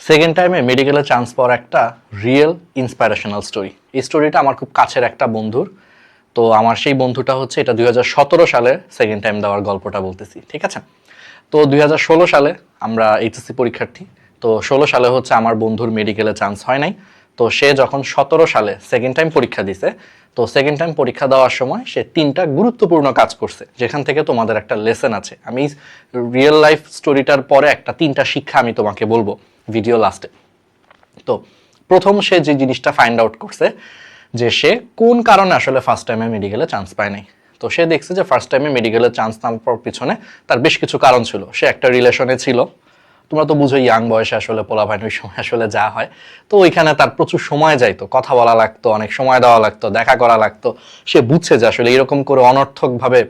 Second টাইমে মেডিকেলে chance পাওয়ার একটা রিয়েল ইন্সপাইরেশনাল স্টোরি এই স্টোরিটা আমার খুব কাছের একটা বন্ধুর। তো আমার সেই বন্ধুটা হচ্ছে, এটা দুই হাজার সতেরো সালে সেকেন্ড টাইম দেওয়ার গল্পটা বলতেছি, ঠিক আছে? তো দুই হাজার ষোলো সালে আমরা এইচএসসি পরীক্ষার্থী। তো ষোলো সালে হচ্ছে আমার বন্ধুর মেডিকেলে চান্স হয় নাই। তো সে যখন সতেরো সালে সেকেন্ড টাইম পরীক্ষা দিছে, তো সেকেন্ড টাইম পরীক্ষা দেওয়ার সময় সে তিনটা গুরুত্বপূর্ণ কাজ করছে, যেখান থেকে তোমাদের একটা লেসন আছে। আমি রিয়েল লাইফ স্টোরিটার পরে একটা তিনটা শিক্ষা আমি তোমাকে বলব। ভিডিও লাস্টে তো প্রথম সে যে জিনিসটা ফাইন্ড আউট করছে, যে সে কোন কারণে আসলে ফার্স্ট টাইমে মেডিকেলে চান্স পায় নাই। তো সে দেখছে যে ফার্স্ট টাইমে মেডিকেলে চান্স না পাওয়ার পিছনে তার বেশ কিছু কারণ ছিল। সে একটা রিলেশনে ছিল। তোমরা তো বুঝো ইয়াং বয়সে আসলে পোলা ভাই ওই সময় আসলে যা হয়। তো ওইখানে তার প্রচুর সময় যাইতো। কথা বলা লাগতো, অনেক সময় দেওয়া লাগতো, দেখা করা লাগতো। সে বুঝছে যে আসলে এরকম করে অনর্থকভাবে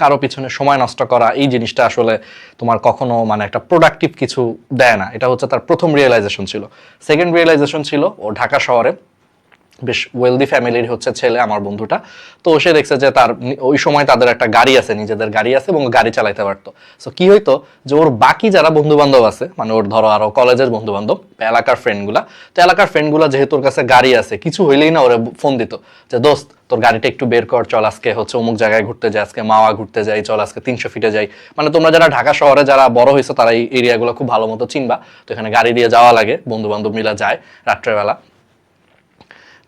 কারও পিছনে সময় নষ্ট করা, এই জিনিসটা আসলে তোমার কখনো মানে একটা প্রোডাক্টিভ কিছু দেয় না। এটা হচ্ছে তার প্রথম রিয়েলাইজেশন ছিল। সেকেন্ড রিয়েলাইজেশন ছিল ও ঢাকা শহরে বেশ ওয়েলদি ফ্যামিলির হচ্ছে ছেলে, আমার বন্ধুটা। তো সে দেখছে যে তার ওই সময় তাদের একটা গাড়ি আছে, নিজেদের গাড়ি আছে এবং গাড়ি চালাইতে পারতো। সো কি হইতো যে ওর বাকি যারা বন্ধু বান্ধব আছে মানে ওর ধরো আরও কলেজের বন্ধু বান্ধব এলাকার ফ্রেন্ডগুলা তো এলাকার ফ্রেন্ডগুলা যেহেতু ওর কাছে গাড়ি আছে, কিছু হইলেই না ওরা ফোন দিত যে, দোস্ত, তোর গাড়িটা একটু বের কর, চল আজকে হচ্ছে অমুক জায়গায় ঘুরতে যাই, আজকে মাওয়া ঘুরতে যাই, চল আজকে তিনশো ফিটে যাই। মানে তোমরা যারা ঢাকা শহরে যারা বড় হয়েছে তারা এই এরিয়াগুলো খুব ভালো মতো চিনবা। তো এখানে গাড়ি দিয়ে যাওয়া লাগে বন্ধু বান্ধব মিলা যায় রাত্রেবেলা।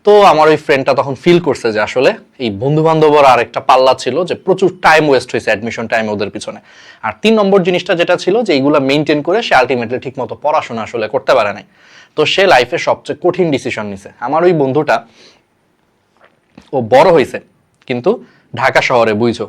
তো আমার ওই ফ্রেন্ডটা তখন ফিল করছে যে আসলে এই বন্ধু বান্ধবর আর একটা পাল্লা ছিল যে প্রচুর টাইম ওয়েস্ট হয়েছে অ্যাডমিশন টাইম ওদের পিছনে। আর তিন নম্বর জিনিসটা যেটা ছিল যে এইগুলো মেনটেন করে সে আলটিমেটলি ঠিক মতো পড়াশোনা আসলে করতে পারে নাই। তো সে লাইফে সবচেয়ে কঠিন ডিসিশন নিছে। আমার ওই বন্ধুটা, ও বড় হয়েছে, কিন্তু ঢাকা শহরে, বুঝছ?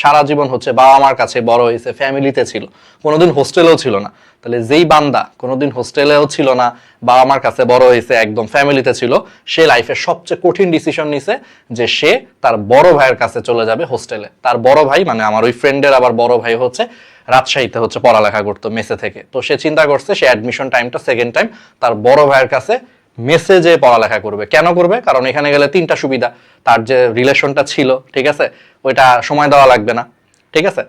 সারা জীবন হচ্ছে বাবা মার কাছে বড় হয়েছে ফ্যামিলিতে ছিল। কোনোদিন হোস্টেলেও ছিল না। তাহলে যেই বান্দা কোনোদিন হোস্টেলেও ছিল না, বাবা মার কাছে বড় হয়েছে, একদম ফ্যামিলিতে ছিল, সে লাইফে সবচেয়ে কঠিন ডিসিশন নিছে যে সে তার বড় ভাইয়ের কাছে চলে যাবে হোস্টেলে তার বড় ভাই মানে আমার ওই ফ্রেন্ডের আবার বড় ভাই হচ্ছে, রাজশাহীতে হচ্ছে পড়ালেখা করতো মেসে থেকে। তো সে চিন্তা করছে, সে অ্যাডমিশন টাইমটা সেকেন্ড টাইম তার বড় ভাইয়ের কাছে মেসেজে পড়ালেখা করবে। কেন করবে? কারণ এখানে গেলে তিনটা সুবিধা। তার যে রিলেশনটা ছিল, ঠিক আছে? ওইটা সময় দেওয়া লাগবে না, ঠিক আছে?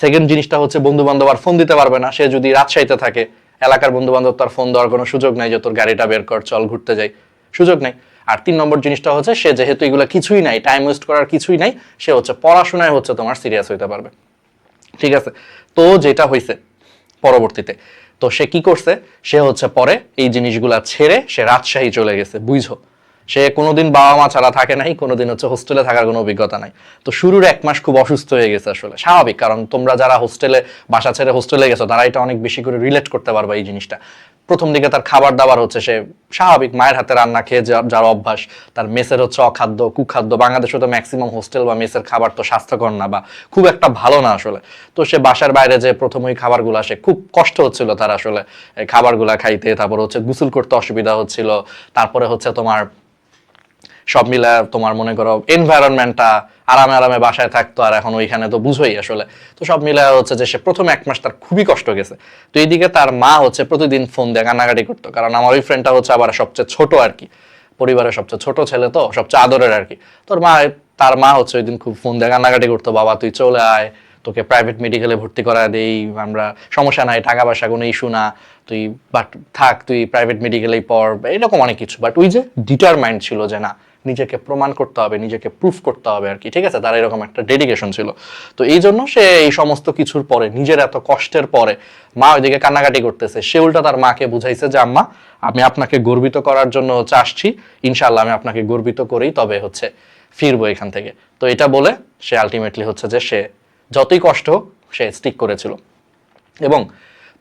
সেকেন্ড জিনিসটা হচ্ছে বন্ধু বান্ধব আর ফোন দিতে পারবে না। সে যদি রাজশাহীতে থাকে, এলাকার বন্ধু বান্ধব তার ফোন দেওয়ার কোনো সুযোগ নাই যে তোর গাড়িটা বের কর, চল ঘুরতে যাই। সুযোগ নেই। আর তিন নম্বর জিনিসটা হচ্ছে, সে যেহেতু এগুলো কিছুই নাই টাইম ওয়েস্ট করার কিছুই নাই, সে হচ্ছে পড়াশোনায় হচ্ছে তোমার সিরিয়াস হইতে পারবে। ঠিক আছে? তো যেটা হয়েছে পরবর্তীতে। তো সে কি করছে? সে হচ্ছে পরে এই জিনিসগুলা ছেড়ে সে রাজশাহী চলে গেছে বুঝো সে কোনোদিন বাবা মা ছাড়া থাকে নাই, কোনোদিন হচ্ছে হোস্টেলে থাকার কোনো অভিজ্ঞতা নাই। তো শুরুর এক মাস খুব অসুস্থ হয়ে গেছে আসলে, স্বাভাবিক, কারণ তোমরা যারা হোস্টেলে বাসা ছেড়ে হোস্টেলে গেছো, তারা এটা অনেক বেশি করে রিলেট করতে পারবে এই জিনিসটা। প্রথম দিকে তার খাবার দাবার হচ্ছে সে স্বাভাবিক মায়ের হাতে রান্না খেয়ে যার অভ্যাস। তার মেসের হচ্ছে অখাদ্য, কুখাদ্য। বাংলাদেশে তো ম্যাক্সিমাম হোস্টেল বা মেসের খাবার তো স্বাস্থ্যকর না বা খুব একটা ভালো না আসলে। তো সে বাসার বাইরে যে প্রথম ওই খাবারগুলো আসে খুব কষ্ট হচ্ছিল তার আসলে। খাবারগুলা খাইতে, তারপর হচ্ছে গুসল করতে অসুবিধা হচ্ছিল। তারপরে হচ্ছে তোমার সব মিলে তোমার মনে করো এনভায়রনমেন্টটা আরামে আরামে বাসায় থাকতো আর এখন ওইখানে তো বুঝোই আসলে। তো সব মিলে হচ্ছে যে সে প্রথম এক মাস তার খুবই কষ্ট গেছে। তো এইদিকে তার মা হচ্ছে প্রতিদিন ফোন দিয়ে কান্নাকাটি করতো। কারণ আমার ওই ফ্রেন্ডটা হচ্ছে আবার সবচেয়ে ছোট আর কি। পরিবারের সবচেয়ে ছোট ছেলে তো, সবচেয়ে আদরের আর কি। তোর মা, তার মা হচ্ছে ওই দিন খুব ফোন দিয়ে কান্নাকাটি করতো, বাবা, তুই চলে আয়, তোকে প্রাইভেট মেডিকেলে ভর্তি করা দেই, আমরা সমস্যা নাই, টাকা পয়সা কোনো ইস্যু না, তুই বাট থাক, তুই প্রাইভেট মেডিকেলেই পড়। এরকম অনেক কিছু। বাট ওই যে ডিটারমাইন্ড ছিল যে না নিজেকে প্রমাণ করতে হবে, নিজেকে প্রুফ করতে হবে আর কি। ঠিক আছে? তার এরকম একটা ডেডিকেশন ছিল। তো এই জন্য সে এই সমস্ত কিছুর পরে, নিজের এত কষ্টের পরে, মা ওইদিকে কান্নাকাটি করতেছে। সে উল্টা তার মাকে বুঝাইছে যে, আম্মা, আমি আপনাকে গর্বিত করার জন্য আসছি। ইনশাল্লাহ আমি আপনাকে গর্বিত করেই তবে হচ্ছে ফিরবো এখান থেকে। তো এটা বলে সে আলটিমেটলি হচ্ছে যে, সে যতই কষ্ট হোক, সে স্টিক করেছিল। এবং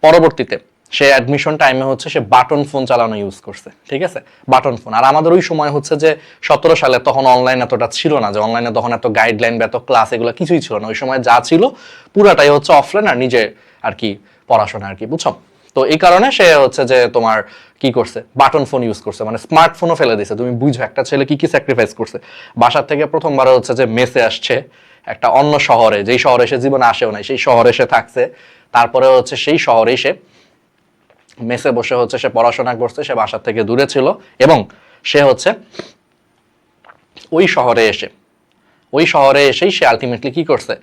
পরবর্তীতে সে অ্যাডমিশন টাইমে হচ্ছে সে বাটন ফোন চালানো ইউজ করছে, ঠিক আছে? বাটন ফোন আর আমাদের ওই সময় হচ্ছে যে সতেরো সালে তখন অনলাইন এতটা ছিল না, যে অনলাইনে তখন এত গাইডলাইন বা এত ক্লাস এগুলো কিছুই ছিল না। ওই সময় যা ছিল পুরাটাই হচ্ছে অফলাইন আর নিজে আর কি পড়াশোনা আর কি, বুঝছ? তো এই কারণে সে হচ্ছে যে তোমার কি করছে? বাটন ফোন ইউজ করছে মানে স্মার্টফোনও ফেলে দিছে তুমি বুঝো, একটা ছেলে কি কি স্যাক্রিফাইস করছে? বাসার থেকে প্রথমবার হচ্ছে যে মেসে আসছে একটা অন্য শহরে, যেই শহরে সে জীবনে আসেও নাই, সেই শহরে সে থাকছে। তারপরে হচ্ছে সেই শহরেই সে মেসে বসে হচ্ছে, সে পড়াশোনা করছে, সে বাসার থেকে দূরে ছিল এবং সে হচ্ছে ওই শহরে এসে, ওই শহরে এসেই সে আলটিমেটলি কি করছে?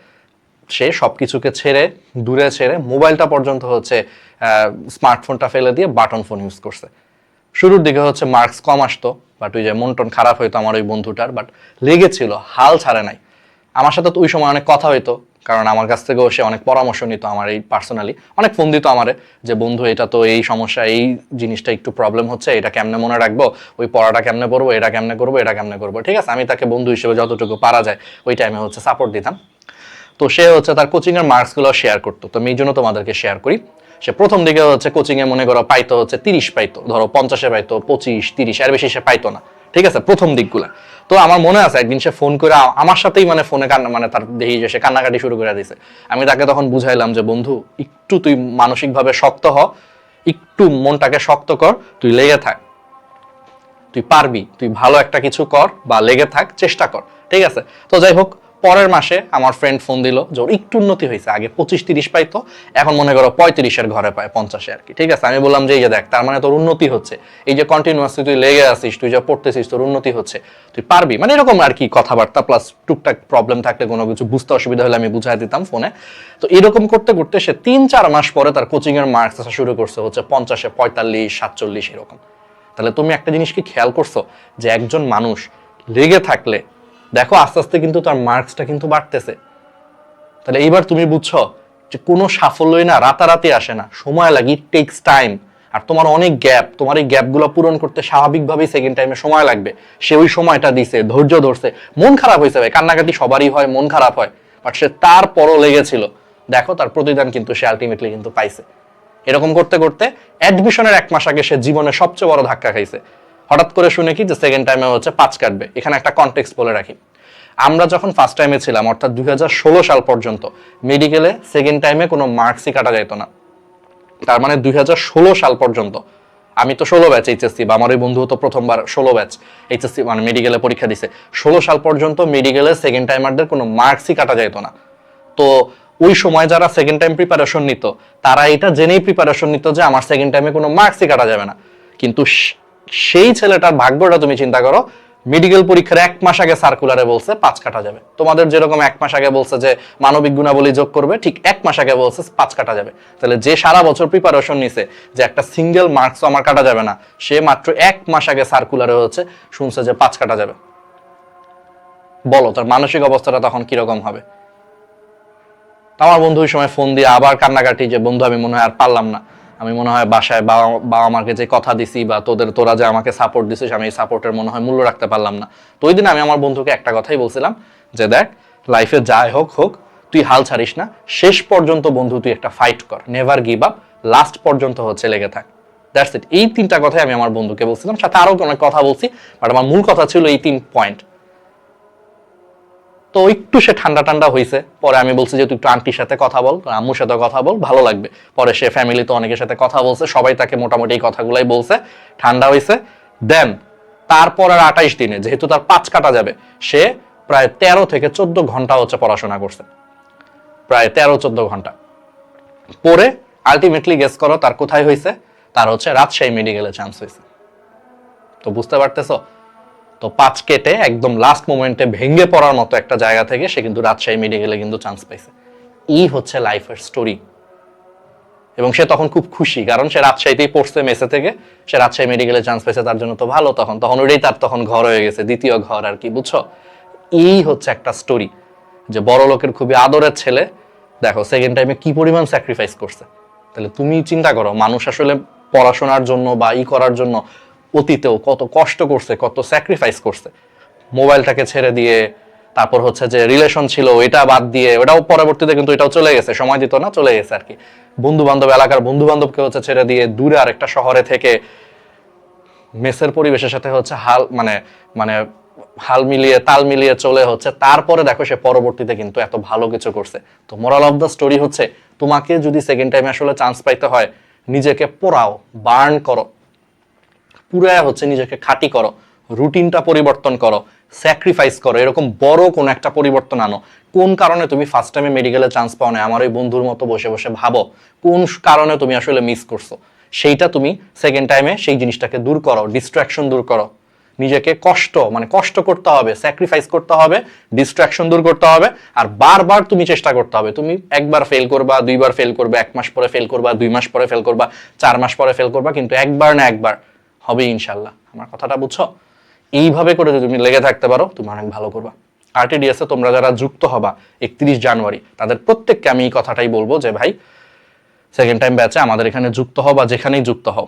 সে সব কিছুকে ছেড়ে, দূরে ছেড়ে মোবাইলটা পর্যন্ত হচ্ছে স্মার্টফোনটা ফেলে দিয়ে বাটন ফোন ইউজ করছে। শুরুর দিকে হচ্ছে মার্কস কম আসতো বাট ওই যে মন টন খারাপ হইতো আমার ওই বন্ধুটার বাট লেগেছিল, হাল ছাড়ে নাই। আমার সাথে তো ওই সময় অনেক কথা হইতো কারণ আমার কাছ থেকেও সে অনেক পরামর্শ নিত আমার এই পার্সোনালি অনেক ফোন দিত আমারে যে, বন্ধু, এটা তো এই সমস্যা, এই জিনিসটা একটু প্রবলেম হচ্ছে, এটা কেমনে মনে রাখব? ওই পড়াটা কেমনে করব এটা কেমনে করব? এটা কেমনে করব? ঠিক আছে, আমি তাকে বন্ধু হিসেবে যতটুকু পারা যায়, ওই টাইমে হচ্ছে সাপোর্ট দিতাম। তো সে হচ্ছে তার কোচিং এর মার্কসগুলো শেয়ার করতো। তো এই জন্য তোমাদেরকে শেয়ার করি। সে প্রথম দিকে হচ্ছে কোচিং এ মনে করো পাইতো হচ্ছে তিরিশ পাইতো, ধরো পঞ্চাশে পাইতো, পঁচিশ, তিরিশ, এর বেশি সে পাইতো না। ঠিক আছে, প্রথম দিকগুলা। তো আমার মনে আছে, একদিন সে ফোন করে আমার সাথেই মানে ফোনে কান্না মানে তার দেখি যে সে কান্নাকাটি শুরু করে দিছে। আমি তাকে তখন বুঝাইলাম যে, বন্ধু, একটু তুই মানসিকভাবে শক্ত হ, একটু মনটাকে শক্ত কর, তুই লেগে থাক। তুই পারবি, তুই ভালো একটা কিছু কর বা লেগে থাক, চেষ্টা কর। ঠিক আছে? তো যাই হোক পরের মাসে আমার ফ্রেন্ড ফোন দিল যে ওর একটু উন্নতি হয়েছে, আগে পঁচিশ তিরিশ পাইতো, এখন মনে করো পঁয়ত্রিশের ঘরে পায়, পঞ্চাশে আর কি। ঠিক আছে, আমি বললাম যে এই যে দেখ, তার মানে তোর উন্নতি হচ্ছে। এই যে কন্টিনিউয়াসলি তুই লেগে আসিস তুই যা পড়তেছিস, তোর উন্নতি হচ্ছে। তুই পারবি? মানে এরকম আর কি কথাবার্তা প্লাস টুকটাক প্রবলেম থাকলে কোনো কিছু বুঝতে অসুবিধা হলে আমি বুঝাই দিতাম ফোনে তো এরকম করতে করতে সে তিন, চার মাস পরে তার কোচিংয়ের মার্কস আসা শুরু করছে, হচ্ছে পঞ্চাশে পঁয়তাল্লিশ, সাতচল্লিশ এরকম। তাহলে তুমি একটা জিনিস কি খেয়াল করছ? যে একজন মানুষ লেগে থাকলে দেখো, আস্তে আস্তে কিন্তু তার মার্কসটা কিন্তু বাড়তেছে। তাহলে এইবার তুমি বুঝছ যে কোনো সাফল্যই না, রাতারাতি আসে না। সময় লাগে ইট টেক্স টাইম আর তোমার অনেক গ্যাপ তোমার এই গ্যাপগুলো পূরণ করতে স্বাভাবিকভাবেই সেকেন্ড টাইমে সময় লাগবে। সে ওই সময়টা দিছে, ধৈর্য ধরছে। মন খারাপ হয়েছে ভাই, কান্নাকাটি সবারই হয়, মন খারাপ হয়। বাট সে তারপরও লেগেছিল। দেখো, তার প্রতিদান কিন্তু সে আলটিমেটলি কিন্তু পাইছে। এরকম করতে করতে অ্যাডমিশনের এক মাস আগে সে জীবনে সবচেয়ে বড় ধাক্কা খাইছে। হঠাৎ করে শুনে কি যে সেকেন্ড টাইমে হচ্ছে পাঁচ কাটবে। এখানে একটা কনটেক্সট বলে রাখি। আমরা যখন ফার্স্ট টাইমে ছিলাম, অর্থাৎ দুই হাজার ষোলো সাল পর্যন্ত মেডিকেলে সেকেন্ড টাইমে কোনো মার্কসই কাটা যেত না। তার মানে দুই হাজার ষোলো সাল পর্যন্ত, আমি তো ষোলো ব্যাচ এইচএসসি বা আমার ওই বন্ধু তো প্রথমবার ষোলো ব্যাচ এইচএসসি মানে মেডিকেলে পরীক্ষা দিছে। ষোলো সাল পর্যন্ত মেডিকেলে সেকেন্ড টাইমারদের কোনো মার্কসই কাটা যেত না। তো ওই সময় যারা সেকেন্ড টাইম প্রিপারেশন নিত, তারা এটা জেনেই প্রিপারেশন নিত যে আমার সেকেন্ড টাইমে কোনো মার্কসই কাটা যাবে না। কিন্তু সেই ছেলেটার ভাগ্যটা তুমি চিন্তা করো মেডিকেল পরীক্ষার এক মাস আগে সার্কুলারে বলছে পাঁচ কাটা যাবে। তোমাদের যেরকম এক মাস আগে বলছে যে মানবিক গুণাবলী যোগ করবে, ঠিক এক মাস আগে বলছে পাঁচ কাটা যাবে। তাহলে যে সারা বছর প্রিপারেশন নিছে যে একটা সিঙ্গেল মার্কসও আমার কাটা যাবে না, সে মাত্র এক মাস আগে সার্কুলারে হচ্ছে, শুনছে যে পাঁচ কাটা যাবে। বলো, তার মানসিক অবস্থাটা তখন কীরকম হবে? আমার বন্ধু সময় ফোন দিয়ে আবার কান্নাকাটি যে, বন্ধু, আমি মনে হয় আর পারলাম না। আমি মনে হয় বাসায় বাবা বাবা মাকে যে কথা দিছি বা তোদের, তোরা যে আমাকে সাপোর্ট দিছিস, আমি এই সাপোর্টের মনে হয় মূল্য রাখতে পারলাম না। তো ওই দিন আমি আমার বন্ধুকে একটা কথাই বলছিলাম যে, দেখ লাইফে যাই হোক হোক, তুই হাল ছাড়িস না। শেষ পর্যন্ত বন্ধু তুই একটা ফাইট কর। নেভার গিভ আপ লাস্ট পর্যন্ত হচ্ছে লেগে থাক। দ্যাটস ইট এই তিনটা কথাই আমি আমার বন্ধুকে বলছিলাম। সাথে আরও অনেক কথা বলছি বাট আমার মূল কথা ছিল এই তিন পয়েন্ট তো একটু সে ঠান্ডা ঠান্ডা হয়েছে পরে আমি বলছি যে, তুই একটু আন্টির সাথে কথা বল আম্মুর সাথে কথা বল, ভালো লাগবে। পরে সে ফ্যামিলিতে অনেকের সাথে কথা বলছে, সবাই তাকে মোটামুটি এই কথাগুলাই বলছে, ঠান্ডা হয়েছে দেন তারপর আর আঠাইশ দিনে, যেহেতু তার পাঁচ কাটা যাবে, সে প্রায় তেরো থেকে চোদ্দ ঘণ্টা হচ্ছে পড়াশোনা করছে। প্রায় তেরো, চোদ্দ ঘণ্টা। পরে আলটিমেটলি গেস করো, তার কোথায় হয়েছে তার হচ্ছে রাজশাহী মেডিকেলে চান্স হয়েছে তো বুঝতে পারতেছো? তো পাঁচ কেটে একদম লাস্ট মোমেন্টে ভেঙে পড়ার মতো একটা জায়গা থেকে সে কিন্তু রাজশাহী মেডিকেলে কিন্তু চান্স পাইছে। এই হচ্ছে লাইফের স্টোরি এবং সে তখন খুব খুশি, কারণ সে রাজশাহীতেই পড়ছে মেসে থেকে। সে রাজশাহী মেডিকেলে চান্স পাইছে, তার জন্য তো ভালো তখন। তখন ওটাই তার তখন ঘর হয়ে গেছে, দ্বিতীয় ঘর আর কি, বুঝছ? এই হচ্ছে একটা স্টোরি যে বড় লোকের খুবই আদরের ছেলে, দেখো সেকেন্ড টাইমে কি পরিমাণ স্যাক্রিফাইস করছে? তাহলে তুমি চিন্তা করো, মানুষ আসলে পড়াশোনার জন্য বা ই করার জন্য অতীতেও কত কষ্ট করছে, কত স্যাক্রিফাইস করছে। মোবাইলটাকে ছেড়ে দিয়ে, তারপর হচ্ছে যে রিলেশন ছিল, এটা বাদ দিয়ে, ওটাও পরবর্তীতে কিন্তু এটাও চলে গেছে, সময় দিত না, চলে গেছে আর কি। বন্ধু বান্ধব এলাকার বন্ধু বান্ধবকে হচ্ছে ছেড়ে দিয়ে দূরে আরেকটা শহরে থেকে মেসের পরিবেশের সাথে হচ্ছে হাল মানে মানে হাল মিলিয়ে, তাল মিলিয়ে চলে হচ্ছে। তারপরে দেখো সে পরবর্তীতে কিন্তু এত ভালো কিছু করছে। তো মোরাল অফ দ্য স্টোরি হচ্ছে, তোমাকে যদি সেকেন্ড টাইমে আসলে চান্স পাইতে হয়, নিজেকে পোড়াও বার্ন করো। পুরায় হচ্ছে নিজেকে খাঁটি করো, রুটিনটা পরিবর্তন করো স্যাক্রিফাইস করো, এরকম বড় কোন একটা পরিবর্তন আনো। কোন কারণে তুমি ফার্স্ট টাইমে মেডিকেলে চান্স পাও না? আমার ওই বন্ধুর মতো বসে বসে ভাবো, কোন কারণে তুমি আসলে মিস করছ? সেইটা তুমি সেকেন্ড টাইমে সেই জিনিসটাকে দূর করো ডিস্ট্রাকশন দূর করো। নিজেকে কষ্ট মানে কষ্ট করতে হবে স্যাক্রিফাইস করতে হবে ডিস্ট্রাকশন দূর করতে হবে, আর বারবার তুমি চেষ্টা করতে হবে। তুমি একবার ফেল করবা, দুইবার ফেল করবে, এক মাস পরে ফেল করবা, দুই মাস পরে ফেল করবা, চার মাস পরে ফেল করবা, কিন্তু একবার না একবার হবে ইনশাল্লাহ আমার কথাটা বুঝছ? এইভাবে করে যদি তুমি লেগে থাকতে পারো, তুমি অনেক ভালো করবা। আরটিডিএসে তোমরা যারা যুক্ত হবা, একত্রিশ জানুয়ারি, তাদের প্রত্যেককে আমি এই কথাটাই বলব যে, ভাই সেকেন্ড টাইম ব্যাচে আমাদের এখানে যুক্ত হও বা যেখানেই যুক্ত হও।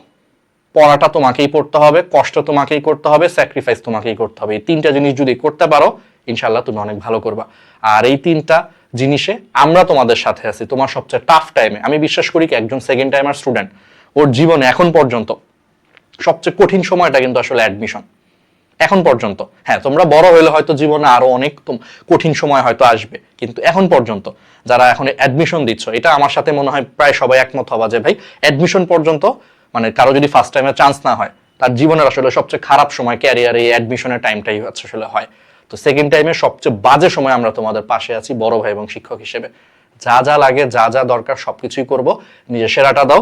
পড়াটা তোমাকেই পড়তে হবে, কষ্ট তোমাকেই করতে হবে স্যাক্রিফাইস তোমাকেই করতে হবে। এই তিনটা জিনিস যদি করতে পারো ইনশাল্লাহ তুমি অনেক ভালো করবা। আর এই তিনটা জিনিসে আমরা তোমাদের সাথে আছি, তোমার সবচেয়ে টাফ টাইমে আমি বিশ্বাস করি কি, একজন সেকেন্ড টাইমার স্টুডেন্ট ওর জীবনে এখন পর্যন্ত সবচেয়ে কঠিন সময়টা কিন্তু আসলে অ্যাডমিশন এখন পর্যন্ত। হ্যাঁ তোমরা বড় হলে হয়তো জীবনে আরও অনেক কঠিন সময় হয়তো আসবে। কিন্তু এখন পর্যন্ত যারা এখন অ্যাডমিশন দিচ্ছ, এটা আমার সাথে মনে হয় প্রায় সবাই একমত হবা যে, ভাই অ্যাডমিশন পর্যন্ত মানে কারও যদি ফার্স্ট টাইমে চান্স না হয়, তার জীবনের আসলে সবচেয়ে খারাপ সময় ক্যারিয়ারে এই অ্যাডমিশনের টাইমটাই হচ্ছে আসলে হয়। তো সেকেন্ড টাইমে সবচেয়ে বাজে সময় আমরা তোমাদের পাশে আছি, বড় ভাই এবং শিক্ষক হিসেবে। যা যা লাগে, যা যা দরকার সবকিছুই করব। নিজের সেরাটা দাও।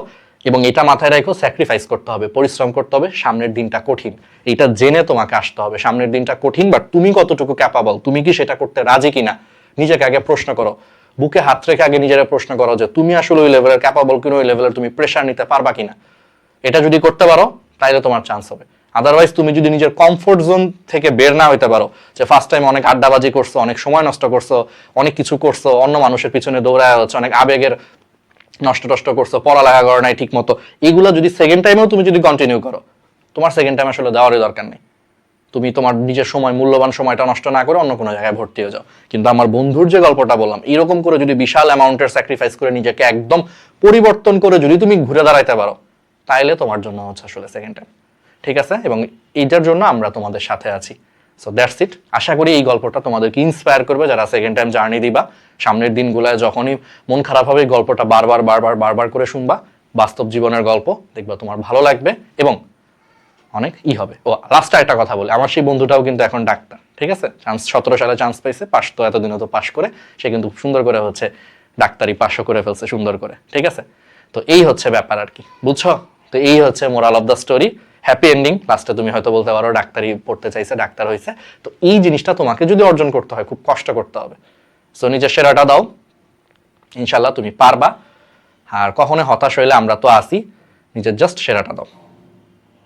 এবং এটা মাথায় রাখো স্যাক্রিফাইস করতে হবে, পরিশ্রম করতে হবে, সামনের দিনটা কঠিন। এটা জেনে তোমাকে আসতে হবে, সামনের দিনটা কঠিন বাট তুমি কতটুকু ক্যাপাবল তুমি কি সেটা করতে রাজি কিনা? নিজেকে আগে প্রশ্ন করো। বুকে হাত রেখে আগে নিজেরা প্রশ্ন করো যে, তুমি আসলে ওই লেভেলের ক্যাপাবল কিনা? ওই লেভেলের তুমি প্রেশার নিতে পারবা কিনা? এটা যদি করতে পারো তাহলে তোমার চান্স হবে। আদারওয়াইজ তুমি যদি নিজের কমফোর্ট জোন থেকে বের না হইতে পারো, যে ফার্স্ট টাইম অনেক আড্ডাবাজি করছ, অনেক সময় নষ্ট করছ, অনেক কিছু করছ, অন্য মানুষের পিছনে দৌড়ায় হচ্ছে, অনেক আবেগের নষ্ট টষ্ট করছ, পড়ালেখা করো নাই ঠিক মতো এগুলো যদি সেকেন্ড টাইমেও তুমি যদি কন্টিনিউ করো, তোমার সেকেন্ড টাইম আসলে দেওয়ারই দরকার নেই। তুমি তোমার নিজের সময়, মূল্যবান সময়টা নষ্ট না করে অন্য কোনো জায়গায় ভর্তি হয়ে যাও। কিন্তু আমার বন্ধুর যে গল্পটা বললাম, এরকম করে যদি বিশাল অ্যামাউন্টের স্যাক্রিফাইস করে নিজেকে একদম পরিবর্তন করে যদি তুমি ঘুরে দাঁড়াইতে পারো, তাইলে তোমার জন্য হচ্ছে আসলে সেকেন্ড টাইম ঠিক আছে? এবং এইটার জন্য আমরা তোমাদের সাথে আছি। সো দ্যাটস ইট আশা করি এই গল্পটা তোমাদেরকে ইন্সপায়ার করবে যারা সেকেন্ড টাইম জার্নি দিবা। সামনের দিনগুলোয় যখনই মন খারাপ হবে গল্পটা বারবার বারবার বারবার করে শুনবা। বাস্তব জীবনের গল্প, দেখবা তোমার ভালো লাগবে এবং অনেক ই হবে। ও লাস্টে একটা কথা বলি। আমার সেই বন্ধুটাও কিন্তু এখন ডাক্তার, ঠিক আছে? চান্স সতেরো সালে চান্স পাইছে পাস তো এতদিনও তো পাস করে। সে কিন্তু সুন্দর করে হচ্ছে ডাক্তারি পাশও করে ফেলছে, সুন্দর করে, ঠিক আছে? তো এই হচ্ছে ব্যাপার আর কি, বুঝছ? তো এই হচ্ছে moral of the story happy ending লাস্টে তুমি হয়তো বলতে পারো ডাক্তারি পড়তে চাইছে, ডাক্তার হয়েছে তো এই জিনিসটা তোমাকে যদি অর্জন করতে হয়, খুব কষ্ট করতে হবে। সো নিজের সেরাটা দাও। ইনশাল্লাহ তুমি পারবা। আর কখনো হতাশ হইলে আমরা তো আসি নিজের জাস্ট সেরাটা দাও।